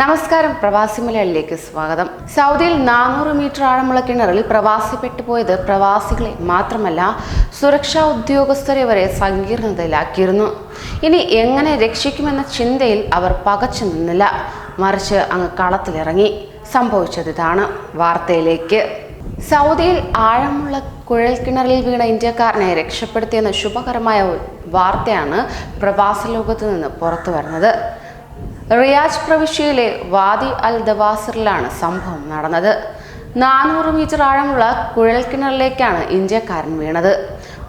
നമസ്കാരം പ്രവാസി മലയാളിലേക്ക് സ്വാഗതം. സൗദിയിൽ നാനൂറ് മീറ്റർ ആഴമുള്ള കിണറിൽ പ്രവാസി പെട്ടുപോയത് പ്രവാസികളെ മാത്രമല്ല സുരക്ഷാ ഉദ്യോഗസ്ഥരെ വരെ സങ്കീർണതയിലാക്കിയിരുന്നു. ഇനി എങ്ങനെ രക്ഷിക്കുമെന്ന ചിന്തയിൽ അവർ പകച്ചു നിന്നില്ല. മറിച്ച് അങ്ങ് കളത്തിലിറങ്ങി. സംഭവിച്ചത് ഇതാണ്. വാർത്തയിലേക്ക്. സൗദിയിൽ ആഴമുള്ള കുഴൽക്കിണറിൽ വീണ ഇന്ത്യക്കാരനെ രക്ഷപ്പെടുത്തിയെന്ന ശുഭകരമായ വാർത്തയാണ് പ്രവാസ ലോകത്ത് നിന്ന് പുറത്തു വരുന്നത് റിയാജ് പ്രവിശ്യയിലെ വാദി അൽ ദവാസിറിലാണ് സംഭവം നടന്നത്. നാനൂറ് മീറ്റർ ആഴമുള്ള കുഴൽക്കിണറിലേക്കാണ് ഇന്ത്യക്കാരൻ വീണത്.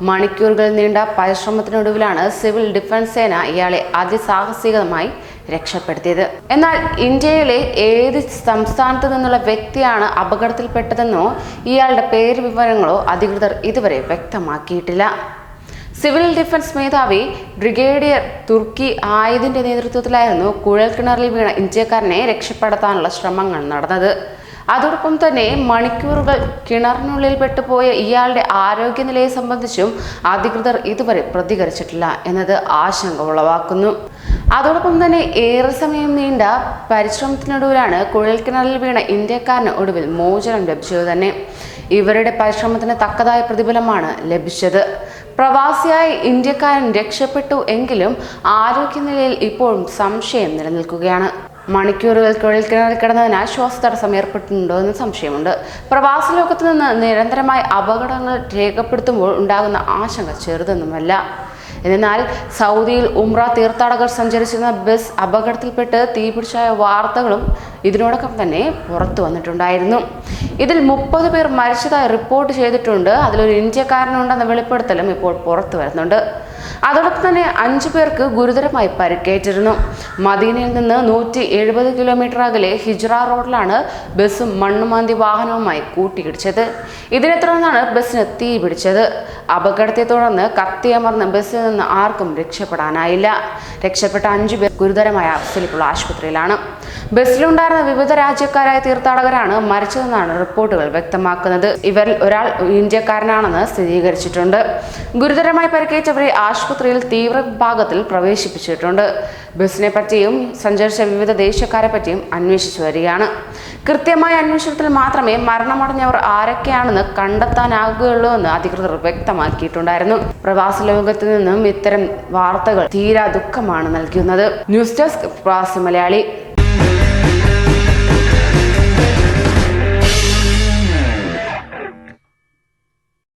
മണിക്കൂറുകൾ നീണ്ട പരിശ്രമത്തിനൊടുവിലാണ് സിവിൽ ഡിഫൻസ് സേന ഇയാളെ അതിസാഹസികമായി രക്ഷപ്പെടുത്തിയത്. എന്നാൽ ഇന്ത്യയിലെ ഏത് സംസ്ഥാനത്ത് നിന്നുള്ള വ്യക്തിയാണ് അപകടത്തിൽപ്പെട്ടതെന്നോ ഇയാളുടെ പേര് വിവരങ്ങളോ അധികൃതർ ഇതുവരെ വ്യക്തമാക്കിയിട്ടില്ല. സിവിൽ ഡിഫൻസ് മേധാവി ബ്രിഗേഡിയർ തുർക്കി ആയുധിന്റെ നേതൃത്വത്തിലായിരുന്നു കുഴൽക്കിണറിൽ വീണ ഇന്ത്യക്കാരനെ രക്ഷപ്പെടുത്താനുള്ള ശ്രമങ്ങൾ നടന്നത്. അതോടൊപ്പം തന്നെ മണിക്കൂറുകൾ കിണറിനുള്ളിൽ പെട്ടുപോയ ഇയാളുടെ ആരോഗ്യനിലയെ സംബന്ധിച്ചും അധികൃതർ ഇതുവരെ പ്രതികരിച്ചിട്ടില്ല എന്നത് ആശങ്ക ഉളവാക്കുന്നു. അതോടൊപ്പം തന്നെ ഏറെ സമയം നീണ്ട പരിശ്രമത്തിനൊടുവിലാണ് കുഴൽക്കിണറിൽ വീണ ഇന്ത്യക്കാരന് ഒടുവിൽ മോചനം ലഭിച്ചത് തന്നെ. ഇവരുടെ പരിശ്രമത്തിന് തക്കതായ പ്രതിഫലമാണ് ലഭിച്ചത്. പ്രവാസിയായ ഇന്ത്യക്കാരൻ രക്ഷപ്പെട്ടു എങ്കിലും ആരോഗ്യനിലയിൽ ഇപ്പോഴും സംശയം നിലനിൽക്കുകയാണ്. മണിക്കൂറുകൾ കിണറിൽ കിടന്നതിനാൽ ശ്വാസതടസ്സം ഏർപ്പെട്ടിട്ടുണ്ടോ എന്ന് സംശയമുണ്ട്. പ്രവാസ ലോകത്ത് നിന്ന് നിരന്തരമായി അപകടങ്ങൾ രേഖപ്പെടുത്തുമ്പോൾ ഉണ്ടാകുന്ന ആശങ്ക ചെറുതൊന്നുമല്ല. എന്നാൽ സൗദിയിൽ ഉംറ തീർത്ഥാടകർ സഞ്ചരിച്ചിരുന്ന ബസ് അപകടത്തിൽപ്പെട്ട് തീപിടിച്ചായ വാർത്തകളും ഇതിനോടൊപ്പം തന്നെ പുറത്തു വന്നിട്ടുണ്ടായിരുന്നു. ഇതിൽ മുപ്പത് പേർ മരിച്ചതായി റിപ്പോർട്ട് ചെയ്തിട്ടുണ്ട്. അതിലൊരു ഇന്ത്യക്കാരനുണ്ടെന്ന വെളിപ്പെടുത്തലും ഇപ്പോൾ പുറത്തു വരുന്നുണ്ട്. അതോടൊപ്പം തന്നെ അഞ്ചു പേർക്ക് ഗുരുതരമായി പരിക്കേറ്റിരുന്നു. മദീനയിൽ നിന്ന് നൂറ്റി എഴുപത് കിലോമീറ്റർ അകലെ ഹിജ്റ റോഡിലാണ് ബസ്സും മണ്ണുമാന്തി വാഹനവുമായി കൂട്ടിയിടിച്ചത്. ഇതിനെ തുടർന്നാണ് ബസ്സിന് തീ പിടിച്ചത്. അപകടത്തെ തുടർന്ന് കത്തിയമർന്ന ബസ്സിൽ നിന്ന് ആർക്കും രക്ഷപ്പെടാനായില്ല. രക്ഷപ്പെട്ട അഞ്ചു പേർ ഗുരുതരമായ അവസ്ഥയിൽ ഇപ്പോൾ ആശുപത്രിയിലാണ്. ബസ്സിലുണ്ടായിരുന്ന വിവിധ രാജ്യക്കാരായ തീർത്ഥാടകരാണ് മരിച്ചതെന്നാണ് റിപ്പോർട്ടുകൾ വ്യക്തമാക്കുന്നത്. ഇവരിൽ ഒരാൾ ഇന്ത്യക്കാരനാണെന്ന് സ്ഥിരീകരിച്ചിട്ടുണ്ട്. ഗുരുതരമായി പരിക്കേറ്റവരെ ആശുപത്രിയിൽ തീവ്ര വിഭാഗത്തിൽ പ്രവേശിപ്പിച്ചിട്ടുണ്ട്. ബസ്സിനെ പറ്റിയും സഞ്ചരിച്ച വിവിധ ദേശക്കാരെ പറ്റിയും അന്വേഷിച്ചു വരികയാണ്. കൃത്യമായ അന്വേഷണത്തിൽ മാത്രമേ മരണമടഞ്ഞവർ ആരൊക്കെയാണെന്ന് കണ്ടെത്താനാകുകയുള്ളൂ എന്ന് അധികൃതർ വ്യക്തമാക്കിയിട്ടുണ്ടായിരുന്നു. പ്രവാസ ലോകത്തു നിന്നും ഇത്തരം വാർത്തകൾ തീരാ ദുഃഖമാണ് നൽകുന്നത് ന്യൂസ് ഡെസ്ക് പ്രവാസി മലയാളി.